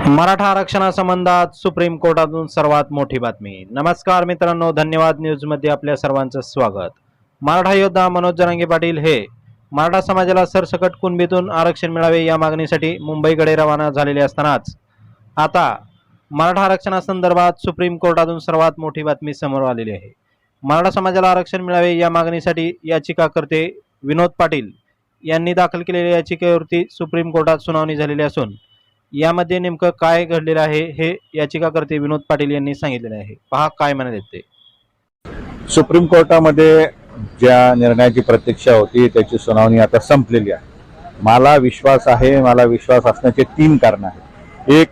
Maratha आरक्षणासंबंधात supreme कोर्टातून सर्वात मोठी बातमी. नमस्कार मित्रांनो धन्यवाद न्यूजमध्ये आपल्या सर्वांचं स्वागत. मराठा योद्धा मनोज जरांगे पाटील हे मराठा समाजाला सरसकट कुणबीतून आरक्षण मिळावे या मागणीसाठी मुंबईकडे रवाना झालेले असतानाच. आता मराठा आरक्षणासंदर्भात सुप्रीम कोर्टातून सर्वात मोठी बातमी समोर आलेली आहे. मराठा समाजाला आरक्षण मिळावे या मागणीसाठी याचिकाकर्ते विनोद पाटील यांनी दाखल केलेल्या याचिकेवरती सुप्रीम कोर्टात सुनावणी झालेली असून यामध्ये नेमकं काय घडलेलं आहे हे याचिकाकर्ते विनोद पाटील यांनी सांगितलेले आहे. पहा काय म्हणत येते ते. सुप्रीम कोर्टामध्ये ज्या निर्णयाची प्रतीक्षा होती त्याची सुनावणी आता संपलेली आहे. मला विश्वास आहे मला विश्वास असण्याचे तीन कारण आहेत. एक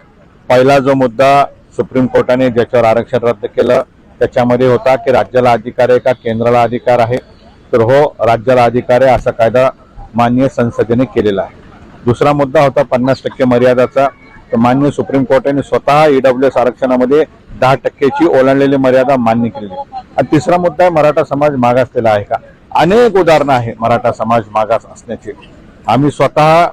पहिला जो मुद्दा सुप्रीम कोर्टाने ज्याच्यावर आरक्षण रद्द केलं त्याच्यामध्ये होता की राज्याला अधिकार आहे का केंद्राला अधिकार आहे? तर हो राज्याला अधिकार आहे असा कायदा मान्य संसदेने केलेला आहे. दुसरा मुद्दा होता पन्नास टक्के मर्यादाचा. तर मान्य सुप्रीम कोर्टाने स्वतः ईडब्ल्यू एस आरक्षणामध्ये दहा टक्केची ओलांडलेली मर्यादा मान्य केलेली आणि तिसरा मुद्दा आहे मराठा समाज मागासलेला आहे का? अनेक उदाहरणं आहे मराठा समाज मागास असण्याची. आम्ही स्वतः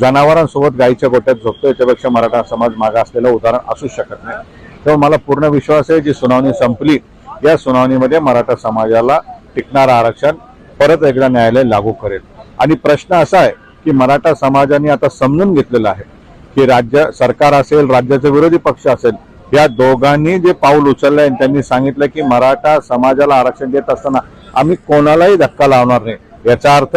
जनावरांसोबत गाईच्या गोट्यात झोपतो याच्यापेक्षा मराठा समाज मागासलेलं उदाहरण असू शकत नाही. तेव्हा मला पूर्ण विश्वास आहे जी सुनावणी संपली या सुनावणीमध्ये मराठा समाजाला टिकणारं आरक्षण परत एकदा न्यायालय लागू करेल. आणि प्रश्न असा आहे की मराठा समाजाने आता समजून घेतलेलं आहे की राज्य सरकार असेल राज्याचे विरोधी पक्ष असेल या दोघांनी जे पाऊल उचललं आणि त्यांनी सांगितलं की मराठा समाजाला आरक्षण देत असताना आम्ही कोणालाही धक्का लावणार नाही. याचा अर्थ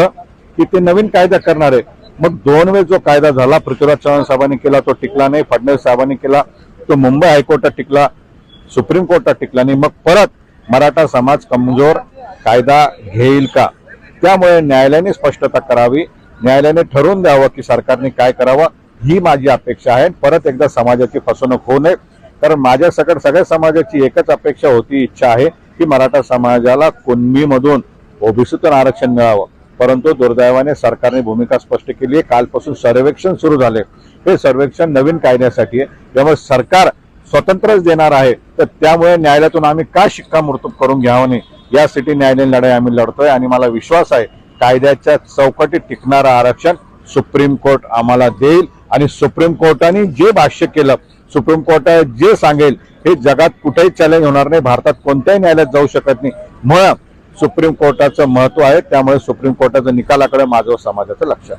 की ते नवीन कायदा करणार आहे. मग दोन वेळेस जो कायदा झाला पृथ्वीराज चव्हाण साहेबांनी केला तो टिकला नाही फडणवीस साहेबांनी केला तो मुंबई हायकोर्टात टिकला सुप्रीम कोर्टात टिकला नाही. मग परत मराठा समाज कमजोर कायदा घेईल का? त्यामुळे न्यायालयाने स्पष्टता करावी. न्यायालयाने ठरवून द्यावं की सरकारने काय करावं ही माझी अपेक्षा आहे. परत एकदा समाजाची फसवणूक होऊ नये. कारण माझ्या सकट सगळ्या समाजाची एकच अपेक्षा होती इच्छा आहे की मराठा समाजाला कुणबीमधून ओबीसीतून आरक्षण मिळावं. परंतु दुर्दैवाने सरकारने भूमिका स्पष्ट केली आहे. कालपासून सर्वेक्षण सुरू झाले. हे सर्वेक्षण नवीन कायद्यासाठी आहे. त्यामुळे सरकार स्वतंत्रच देणार आहे. तर त्यामुळे न्यायालयातून आम्ही का शिक्कामोर्तब करून घ्यावं नाही? यासाठी न्यायालयीन लढाई आम्ही लढतोय आणि मला विश्वास आहे कायद्याच्या चौकटीत टिकणारं आरक्षण सुप्रीम कोर्ट आम्हाला देईल आणि सुप्रीम कोर्टाने जे भाष्य केलं सुप्रीम कोर्ट जे सांगेल हे जगात कुठेही चॅलेंज होणार नाही भारतात कोणत्याही न्यायालयात जाऊ शकत नाही. म्हणून सुप्रीम कोर्टाचं महत्त्व आहे त्यामुळे सुप्रीम कोर्टाच्या निकालाकडे माझं समाजाचं लक्ष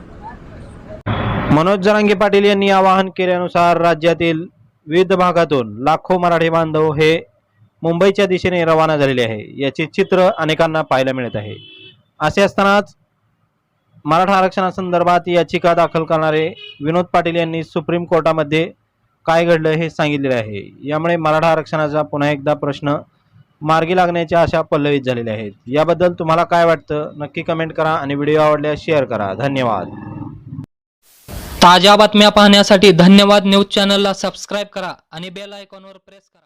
मनोज जरांगे पाटील यांनी आवाहन केल्यानुसार राज्यातील विविध भागातून लाखो मराठी बांधव हे मुंबईच्या दिशेने रवाना झालेले आहे. याचे चित्र अनेकांना पाहायला मिळत आहे. असे असतानाच मराठा आरक्षणासंदर्भात याचिका दाखल करणारे विनोद पाटील यांनी सुप्रीम कोर्टामध्ये काय घडलं हे सांगितलेले आहे. यामुळे मराठा आरक्षणाचा पुन्हा एकदा प्रश्न मार्गी लागण्याच्या आशा पल्लवित झालेल्या आहेत. याबद्दल तुम्हाला काय वाटतं? नक्की कमेंट करा आणि व्हिडिओ आवडल्यास शेअर करा. धन्यवाद. ताज्या बातम्या पाहण्यासाठी धन्यवाद न्यूज चॅनलला सबस्क्राईब करा आणि बेल आयकॉनवर प्रेस करा.